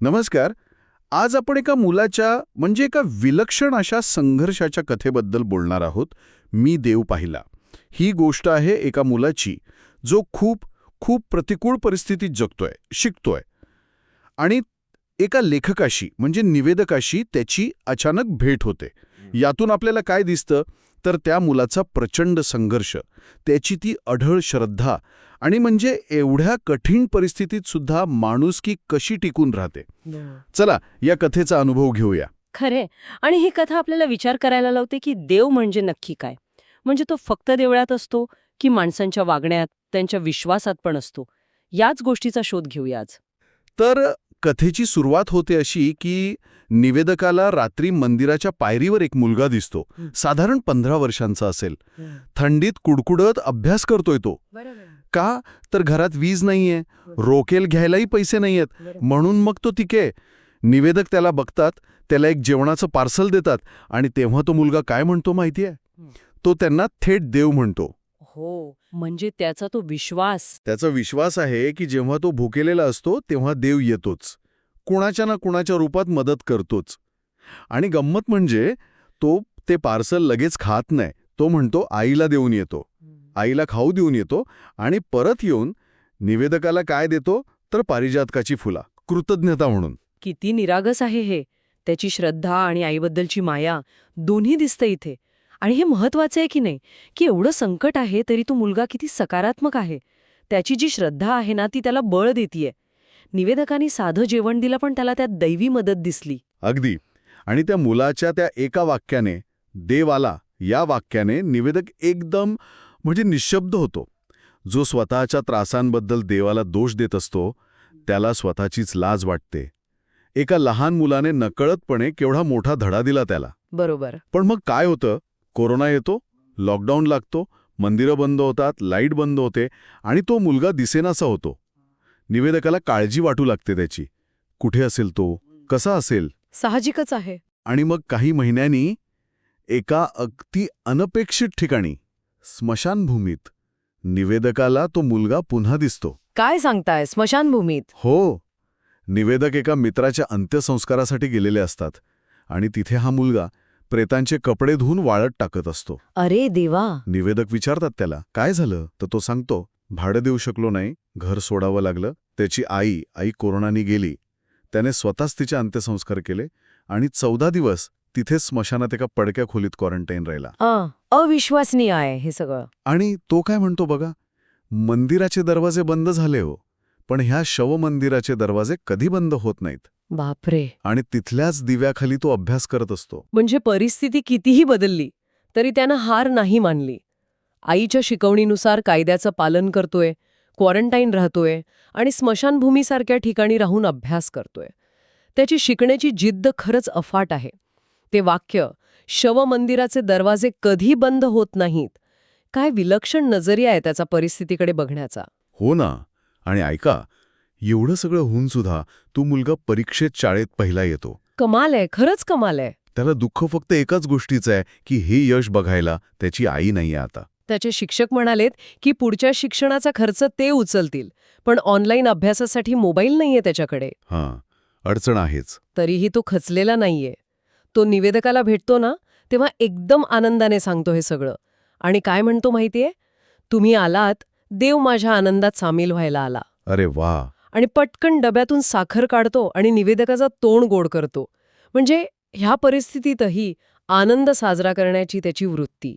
नमस्कार. आज आपण एका मुलाच्या म्हणजे एका विलक्षण अशा संघर्षाच्या कथेबद्दल बोलणार आहोत. मी देव पाहिला. ही गोष्ट आहे एका मुलाची जो खूप खूप प्रतिकूल परिस्थितीत जगतोय शिकतोय. आणि एका लेखकाशी म्हणजे निवेदकाशी त्याची अचानक भेट होते. यातून आपल्याला काय दिसतं? तर त्या मुलाचा प्रचंड संघर्ष त्याची ती अढळ श्रद्धा आणि म्हणजे एवढ्या कठीण परिस्थितीत सुद्धा माणुसकी कशी टिकून राहते. चला या कथेचा अनुभव घेऊया. खरे आणि ही कथा आपल्याला विचार करायला लावते की देव म्हणजे नक्की काय? म्हणजे तो फक्त देवळात असतो की माणसांच्या वागण्यात त्यांच्या विश्वासात पण असतो? याच गोष्टीचा शोध घेऊया आज. तर कथेची सुरुवात होते अशी की निवेदकाला रात्री मंदिराच्या पायरीवर एक मुलगा दिसतो. साधारण पंधरा वर्षांचा असेल. थंडीत कुडकुडत अभ्यास करतोय तो. का? तर घरात वीज नाहीये. रोकेल घ्यायलाही पैसे नाहीयेत. म्हणून मग तो तिके. निवेदक त्याला बघतात. त्याला एक जेवणाचं पार्सल देतात. आणि तेव्हा तो मुलगा काय म्हणतो माहितीये. तो त्यांना थेट देव म्हणतो. हो. म्हणजे त्याचा तो विश्वास. त्याचा विश्वास आहे की जेव्हा तो भुकेलेला असतो तेव्हा देव येतोच. कुणाच्या ना कुणाच्या रूपात मदत करतोच. आणि गंमत म्हणजे तो ते पार्सल लगेच खात नाही. तो म्हणतो आईला देऊन येतो. आईला खाऊ देऊन येतो आणि परत येऊन निवेदकाला काय देतो? तर पारिजातकाची फुला. कृतज्ञता म्हणून. किती निरागस आहे हे. त्याची श्रद्धा आणि आईबद्दलची माया दोन्ही दिसतं इथे. आणि हे महत्वाचं आहे की नाही? की एवढं संकट आहे तरी तो मुलगा किती सकारात्मक आहे. त्याची जी श्रद्धा आहे ना ती त्याला बळ देतीये. निवेदकांनी साधं जेवण दिलं पण त्याला त्यात दैवी मदत दिसली. अगदी. आणि त्या मुलाच्या त्या एका वाक्याने देव आला या वाक्याने निवेदक एकदम म्हणजे निशब्द होतो. जो स्वतःच्या त्रासांबद्दल देवाला दोष देत असतो त्याला स्वतःचीच लाज वाटते. एका लहान मुलाने नकळतपणे केवढा मोठा धडा दिला त्याला. बरोबर. पण मग काय होतं? कोरोना येतो लॉकडाऊन लागतो मंदिरं बंद होतात लाइट बंद होते आणि तो मुलगा दिसेनासा होतो. निवेदकाला काळजी वाटू लागते त्याची. कुठे असेल तो? कसा असेल? साहजिकच आहे. आणि मग काही महिन्यांनी एका अगदी अनपेक्षित ठिकाणी स्मशानभूमीत निवेदकाला तो मुलगा पुन्हा दिसतो. काय सांगताय? स्मशानभूमीत? हो. निवेदक एका मित्राच्या अंत्यसंस्कारासाठी गेलेले असतात आणि तिथे हा मुलगा प्रेतांचे कपडे धुवून वाळत टाकत असतो. अरे देवा! निवेदक विचारतात त्याला काय झालं? तर तो सांगतो भाडं देऊ शकलो नाही घर सोडावं लागलं त्याची आई आई कोरोनानी गेली. त्याने स्वतःच तिचे अंत्यसंस्कार केले आणि चौदा दिवस तिथेच स्मशानात एका पडक्या खोलीत क्वारंटाईन राहिला. अविश्वसनीय आहे हे सगळं. आणि तो काय म्हणतो बघा? मंदिराचे दरवाजे बंद झाले हो पण ह्या शवमंदिराचे दरवाजे कधी बंद होत नाहीत? बापरे. आणि तिथल्याच दिव्याखाली तो अभ्यास करत असतो. म्हणजे परिस्थिती कितीही बदलली तरी त्यानं हार नाही मानली. आईच्या शिकवणीनुसार कायद्याचं पालन करतोय क्वारंटाईन राहतोय आणि स्मशानभूमीसारख्या ठिकाणी राहून अभ्यास करतोय. त्याची शिकण्याची जिद्द खरंच अफाट आहे. ते वाक्य शवमंदिराचे दरवाजे कधी बंद होत नाहीत? काय विलक्षण नजरिया आहे त्याचा परिस्थितीकडे बघण्याचा. हो ना. आणि ऐका एवढं सगळं होऊन सुद्धा तो मुलगा परीक्षेत शाळेत पहिला येतो. कमाल आहे खरंच कमाल आहे. त्याला दुःख फक्त एकाच गोष्टीचं आहे की हे यश बघायला त्याची आई नाहीये आता. त्याचे शिक्षक म्हणालेत की पुढच्या शिक्षणाचा खर्च ते उचलतील पण ऑनलाईन अभ्यासासाठी मोबाईल नाहीये त्याच्याकडे. हां अडचण आहेच. तरीही तो खचलेला नाहीये. तो निवेदकाला भेटतो ना तेव्हा एकदम आनंदाने सांगतो हे सगळं. आणि काय म्हणतो माहितीये? तुम्ही आलात देव माझ्या आनंदात सामील व्हायला आला. अरे वा. आणि पटकन डब्यातून साखर काढतो आणि निवेदकाचा तोंड गोड करतो. म्हणजे ह्या परिस्थितीतही आनंद साजरा करण्याची त्याची वृत्ती.